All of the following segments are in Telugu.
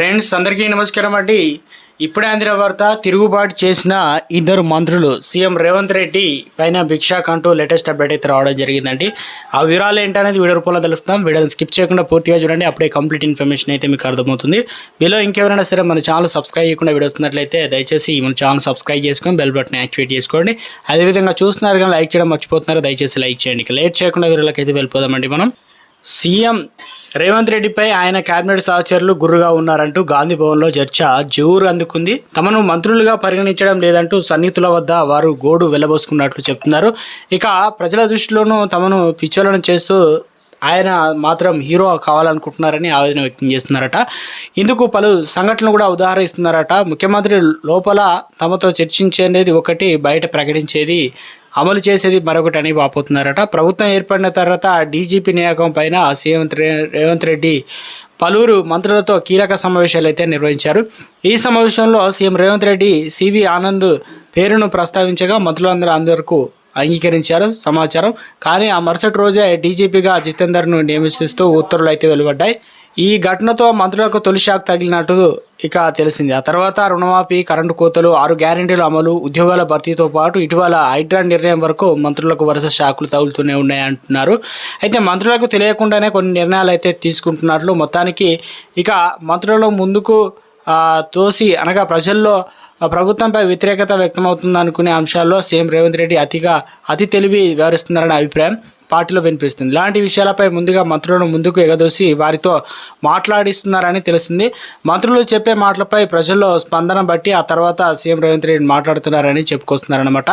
ఫ్రెండ్స్ అందరికీ నమస్కారం అండి. ఇప్పుడే అందిన వార్త తిరుగుబాటు చేసిన ఇద్దరు మంత్రులు సీఎం రేవంత్ రెడ్డి పైన భిక్షాక్ అంటూ లేటెస్ట్ అప్డేట్ అయితే రావడం జరిగిందండి. ఆ వివరాలు ఏంటనేది వీడియో రూపంలో తెలుస్తాం. వీడియోని స్కిప్ చేయకుండా పూర్తిగా చూడండి. అప్పుడే కంప్లీట్ ఇన్ఫర్మేషన్ అయితే మీకు అర్థమవుతుంది. మీలో ఇంకెవరైనా సరే మన ఛానల్ సబ్స్క్రైబ్ చేయకుండా వీడియో వస్తున్నట్లయితే దయచేసి మన ఛానల్ సబ్స్క్రైబ్ చేసుకొని బెల్ బటన్ యాక్టివేట్ చేసుకోండి. అదేవిధంగా చూస్తున్నారు కానీ లైక్ చేయడం మర్చిపోతున్నారు దయచేసి లైక్ చేయండి. లేట్ చేయకుండా వీడియోలకి అయితే వెళ్ళిపోదామండి మనం. సీఎం రేవంత్ రెడ్డిపై ఆయన కేబినెట్ సహచరులు గుర్రుగా ఉన్నారంటూ గాంధీ భవన్లో చర్చ జోరు అందుకుంది. తమను మంత్రులుగా పరిగణించడం లేదంటూ సన్నిహితుల వద్ద వారు గోడు వెళ్ళబోసుకున్నట్లు చెప్తున్నారు. ఇక ప్రజల దృష్టిలోనూ తమను పిచ్చోలను చేస్తూ ఆయన మాత్రం హీరో కావాలనుకుంటున్నారని ఆవేదన వ్యక్తం చేస్తున్నారట. ఇందుకు పలు సంఘటనలు కూడా ఉదాహరిస్తున్నారట. ముఖ్యమంత్రి లోపల తమతో చర్చించేది ఒకటి బయట ప్రకటించేది అమలు చేసేది మరొకటి అని వాపోతున్నారట. ప్రభుత్వం ఏర్పడిన తర్వాత డీజీపీ నియామకం పైన సీఎం రేవంత్ రెడ్డి పలువురు మంత్రులతో కీలక సమావేశాలు అయితే నిర్వహించారు. ఈ సమావేశంలో సీఎం రేవంత్ రెడ్డి సివి ఆనంద్ పేరును ప్రస్తావించగా మంత్రులందరూ అందరకు అంగీకరించారు సమాచారం. కానీ ఆ మరుసటి రోజే డీజీపీగా జితేందర్ను నియమిస్తూ ఉత్తర్వులు అయితే వెలువడ్డాయి. ఈ ఘటనతో మంత్రులకు తొలి షాక్ తగిలినట్టు ఇక తెలిసింది. ఆ తర్వాత రుణమాఫీ కరెంటు కోతలు ఆరు గ్యారంటీల అమలు ఉద్యోగాల భర్తీతో పాటు ఇటీవల హైడ్రా నిర్ణయం వరకు మంత్రులకు వరుస షాకులు తగులుతూనే ఉన్నాయి అంటున్నారు అయితే మంత్రులకు తెలియకుండానే కొన్ని నిర్ణయాలు అయితే తీసుకుంటున్నట్లు మొత్తానికి ఇక మంత్రులు ముందుకు తోసి అనగా ప్రజల్లో ప్రభుత్వంపై వ్యతిరేకత వ్యక్తమవుతుంది అనుకునే అంశాల్లో సీఎం రేవంత్ రెడ్డి అతిగా అతి తెలివి వ్యవహరిస్తున్నారనే అభిప్రాయం. పార్టీలో వినిపిస్తుంది. ఇలాంటి విషయాలపై ముందుగా మంత్రులను ముందుకు ఎగదోసి వారితో మాట్లాడిస్తున్నారని తెలిసింది మంత్రులు చెప్పే మాటలపై ప్రజల్లో స్పందన బట్టి ఆ తర్వాత సీఎం రేవంత్ రెడ్డి మాట్లాడుతున్నారని చెప్పుకొస్తున్నారనమాట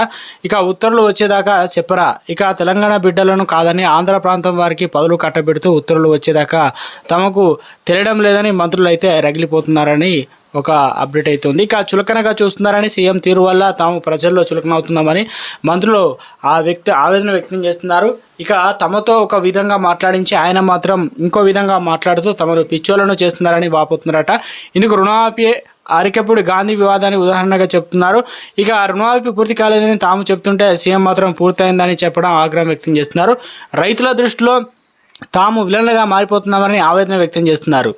ఇక ఉత్తర్వులు వచ్చేదాకా చెప్పరా. ఇక తెలంగాణ బిడ్డలను కాదని ఆంధ్ర ప్రాంతం వారికి పదులు కట్టబెడుతూ ఉత్తర్వులు వచ్చేదాకా తమకు తెలియడం లేదని మంత్రులు అయితే రగిలిపోతున్నారని ఒక అప్డేట్ అవుతుంది ఇక చులకనగా చూస్తున్నారని సీఎం తీరు వల్ల తాము ప్రజల్లో చులకన అవుతున్నామని మంత్రులు ఆ వ్యక్తి ఆవేదన వ్యక్తం చేస్తున్నారు. ఇక తమతో ఒక విధంగా మాట్లాడించి ఆయన మాత్రం ఇంకో విధంగా మాట్లాడుతూ తమను పిచ్చోలను చేస్తున్నారని వాపోతున్నారట. ఇందుకు రుణమాఫీ అరికప్పుడు గాంధీ వివాదాన్ని ఉదాహరణగా చెప్తున్నారు. ఇక రుణమాఫీ పూర్తి కాలేదని తాము చెప్తుంటే సీఎం మాత్రం పూర్తయిందని చెప్పడం ఆగ్రహం వ్యక్తం చేస్తున్నారు. రైతుల దృష్టిలో తాము విలన్లుగా మారిపోతున్నామని ఆవేదన వ్యక్తం చేస్తున్నారు.